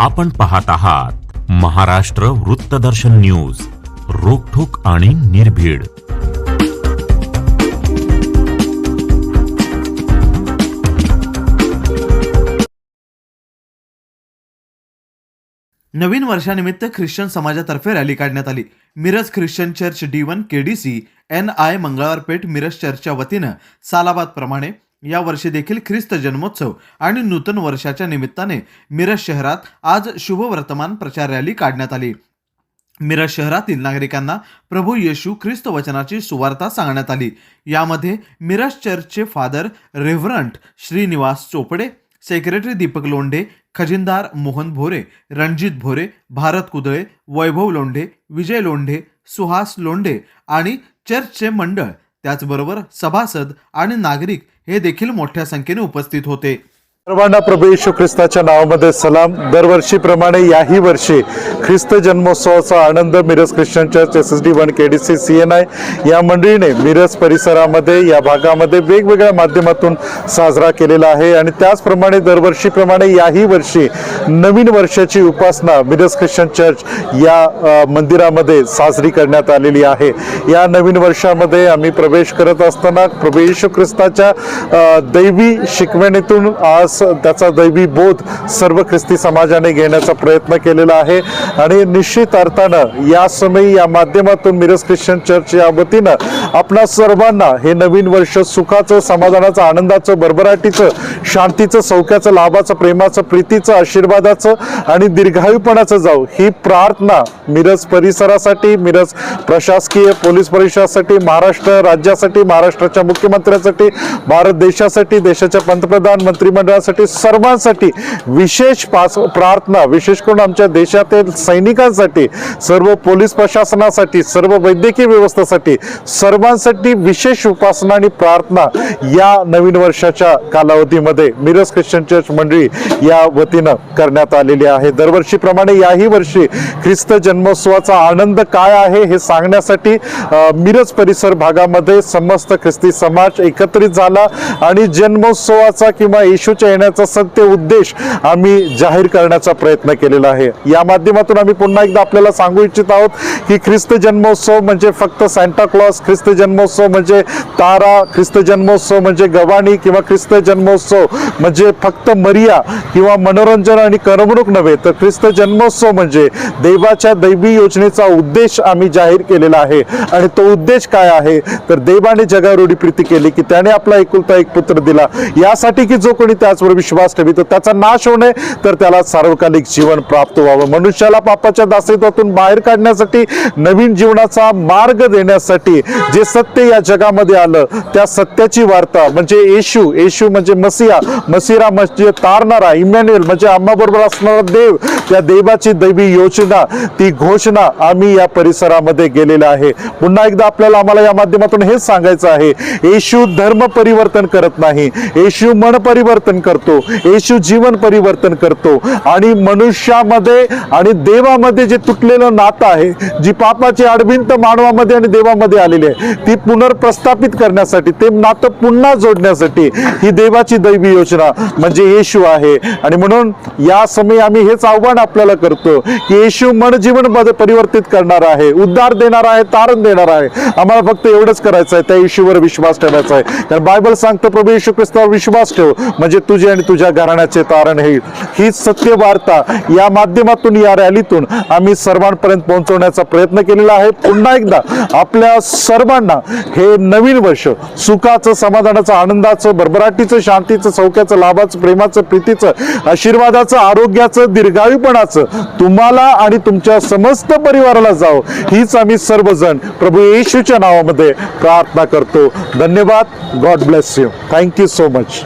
आपण पाहत आहात महाराष्ट्र वृत्तदर्शन न्यूज रोखोक आणि निर्भीड. नवीन वर्षानिमित्त ख्रिश्चन समाजातर्फे रॅली काढण्यात आली. Miraj Christian church D one K D C N I Mangalwarpeth Miraj चर्चच्या वतीनं सालाबाद प्रमाणे या वर्षी देखील ख्रिस्त जन्मोत्सव आणि नूतन वर्षाच्या निमित्ताने मिरज शहरात आज शुभवर्तमान प्रचार रॅली काढण्यात आली. मिरज शहरातील नागरिकांना प्रभू येशू ख्रिस्त वचनाची सुवार्ता सांगण्यात आली. यामध्ये मिरज चर्चचे father reverend Shrinivas Chopde secretary Deepak Londhe खजिनदार Mohan Bhore Ranjit Bhore Bharat Kudale Vaibhav Londhe Vijay Londhe Suhas Londhe आणि चर्चचे मंडळ त्याचबरोबर सभासद आणि नागरिक हे देखील मोठ्या संख्येने उपस्थित होते. सर्वांना प्रभू येशू ख्रिस्ताच्या नावामध्ये सलाम. दरवर्षीप्रमाणे याही वर्षी ख्रिस्त जन्मोत्सवाचा आनंद Miraj Christian church S S D one K D C C N I या मंडळीने मिरज परिसरामध्ये या भागामध्ये वेगवेगळ्या माध्यमातून साजरा केलेला आहे. आणि त्याचप्रमाणे दरवर्षीप्रमाणे याही वर्षी नवीन वर्षाची उपासना मिरज ख्रिश्चन चर्च या मंदिरामध्ये साजरी करण्यात आलेली आहे. या नवीन वर्षामध्ये आम्ही प्रवेश करत असताना प्रभू येशू ख्रिस्ताच्या दैवी शिकवणीतून आज त्याचा दैवी बोध सर्व ख्रिस्ती समाजाने घेण्याचा प्रयत्न केलेला आहे. आणि निश्चित अर्थानं या समयी या माध्यमातून मिरज ख्रिश्चन चर्च या वतीनं आपणा सर्वांना हे नवीन वर्ष सुखाचं समाधानाचं आनंदाचं भरभराटीचं शांतीचं सौख्याचं लाभाचं प्रेमाचं प्रीतीचं आशीर्वादाचं आणि दीर्घायुपणाचं जाऊ ही प्रार्थना मिरज परिसरासाठी मिरज प्रशासकीय पोलीस परिषदासाठी महाराष्ट्र राज्यासाठी महाराष्ट्राच्या मुख्यमंत्र्यांसाठी भारत देशासाठी देशाच्या पंतप्रधान मंत्रिमंडळासाठी सर्वांसाठी विशेष पास प्रार्थना विशेष करून आमच्या देशातील सैनिकांसाठी सर्व पोलीस प्रशासनासाठी सर्व वैद्यकीय व्यवस्थेसाठी सर्वांसाठी विशेष उपासना आणि प्रार्थना या नवीन वर्षाच्या कालावधीमध्ये मिरज ख्रिश्चन चर्च मंडळी या वतीनं करण्यात आलेली आहे. दरवर्षीप्रमाणे याही वर्षी ख्रिस्त जन्मोत्सवाचा आनंद काय आहे हे सांगण्यासाठी मिरज परिसर भागामध्ये समस्त ख्रिस्ती समाज एकत्रित झाला आणि जन्मोत्सवाचा किंवा येशूच्या येण्याचा सत्य उद्देश आम्ही जाहीर करण्याचा प्रयत्न केलेला आहे. या माध्यमातून आम्ही पुन्हा एकदा आपल्याला सांगू इच्छित आहोत की ख्रिस्त जन्मोत्सव म्हणजे फक्त सँटाक्लॉस ख्रिस्त जन्मोत्सव म्हणजे तारा ख्रिस्त जन्मोत्सव म्हणजे गवाणी किंवा ख्रिस्त जन्मोत्सव म्हणजे फक्त मरिया किंवा मनोरंजन आणि करमणूक नव्हे तर ख्रिस्त जन्मोत्सव म्हणजे देवाच्या दैवी योजनेचा उद्देश आम्ही जाहीर केलेला आहे. आणि तो उद्देश काय आहे? तर देवाने जगावर प्रीती केली की त्याने आपला एकुलता एक पुत्र दिला. यासाठी की जो कोणी त्याचवर विश्वास ठेवितो त्याचा नाश होणे तर त्याला सार्वकालिक जीवन प्राप्त व्हावं. मनुष्याला पापाच्या दासित्वातून बाहेर काढण्यासाठी नवीन जीवनाचा मार्ग देण्यासाठी जे सत्य या जगामध्ये आलं त्या सत्याची वार्ता म्हणजे येशू. येशू म्हणजे मसिया मसिरा म्हणजे तारणारा इमॅन्युएल म्हणजे आम्हाबरोबर असणारा देव. त्या देवाची दैवी योजना ती ही घोषणा आम्ही या परिसरामध्ये गेलेला आहे. पुन्हा एकदा आपल्याला आम्हाला या माध्यमातून हेच सांगायचं आहे. येशू धर्म परिवर्तन करत नाही. येशू मन परिवर्तन करतो. येशू जीवन परिवर्तन करतो. आणि मनुष्यामध्ये आणि देवामध्ये जे तुटलेलं नातं आहे जी पापाची अडभिंत मानवामध्ये आणि देवामध्ये आलेली आहे ती पुनर्प्रस्थापित करण्यासाठी ते नातं पुन्हा जोडण्यासाठी ही देवाची दैवी योजना म्हणजे येशू आहे. आणि म्हणून या समयी आम्ही हेच आव्हान आपल्याला करतो की येशू मन जीवन मध्ये परिवर्तित करणार आहे. उद्धार देणार आहे तारण देणार आहे. आम्हाला फक्त एवढंच करायचं आहे त्या येशूवर विश्वास ठेवायचा आहे. कारण बायबल सांगतो प्रभू येशू ख्रिस्तावर विश्वास ठेव. म्हणजे तुझे आणि तुझ्या घराण्याचे तारण होईल ही सत्य वार्ता. या माध्यमातून या रॅलीतून आम्ही सर्वांपर्यंत पोहोचवण्याचा प्रयत्न केलेला आहे. पुन्हा एकदा आपल्या सर्वांना हे नवीन वर्ष सुखाचं समाधानाचं आनंदाचं भरभराटीचं शांतीचं सौख्याचं लाभाचं प्रेमाचं प्रीतीचं आशीर्वादाचं आरोग्याचं दीर्घायुपणाचं तुम्हाला आणि तुमच्या समस्त परिवाराला जाव. हीच आम्ही सर्वजण प्रभू येशूच्या नावामध्ये प्रार्थना करतो. धन्यवाद. God bless you thank you so much